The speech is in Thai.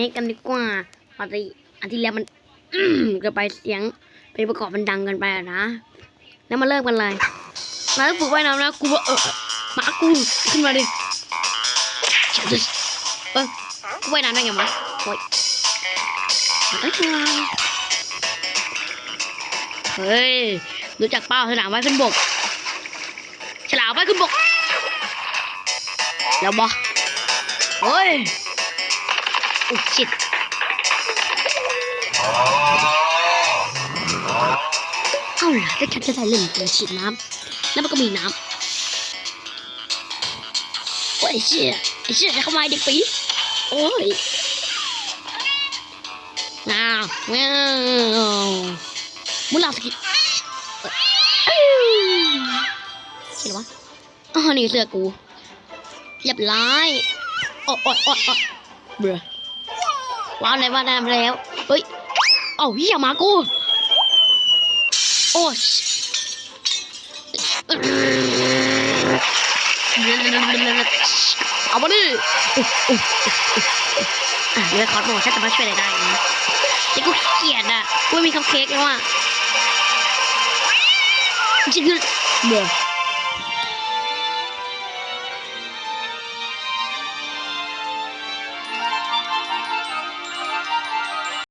นี้กันดีกว่าปกติอันที่แล้วมันเกินไปเสียงเพลงประกอบมันดังกันไปนะแล้วมาเริ่มกันเลยมาฝึกว่ายน้ำนะกูว่าเออหมากูขึ้นมาดิเออกูว่ายน้ำได้ไงวะโอ้ยเอ้ยเฮ้ยรู้จักเป้าสนามว่ายขึ้นบกฉลามว่ายขึ้นบกแล้วบอเฮ้ย โอ้ชิดเอาล่ะถ้าฉันจะใส่เล่นตัวฉีดน้ำแล้วมันก็มีน้ำโอ้ยเชี่ยไอ้เชี่ยจะเข้ามาเด็กปีโอ้ยน้าวแมวมุลาสกิเอ้ยเชี่ยวะอ๋อนี่เสื้อกูเรียบร้อยโอ๊ยโอ๊ยโอ๊ยโอ๊ยเบื่อ ว้าวไหนว่าน้ำแล้วเฮ้ยเอ้าเหี้ยหมากูโอ้ยเอามาดิอุ๊ยอุ๊ยอะเรือคอร์สบอกว่าฉันจะมาช่วยอะไรได้นะแต่กูขี้เกียจอะกูไม่มีคัพเค้กแล้วอะจริงๆคือเบื่อ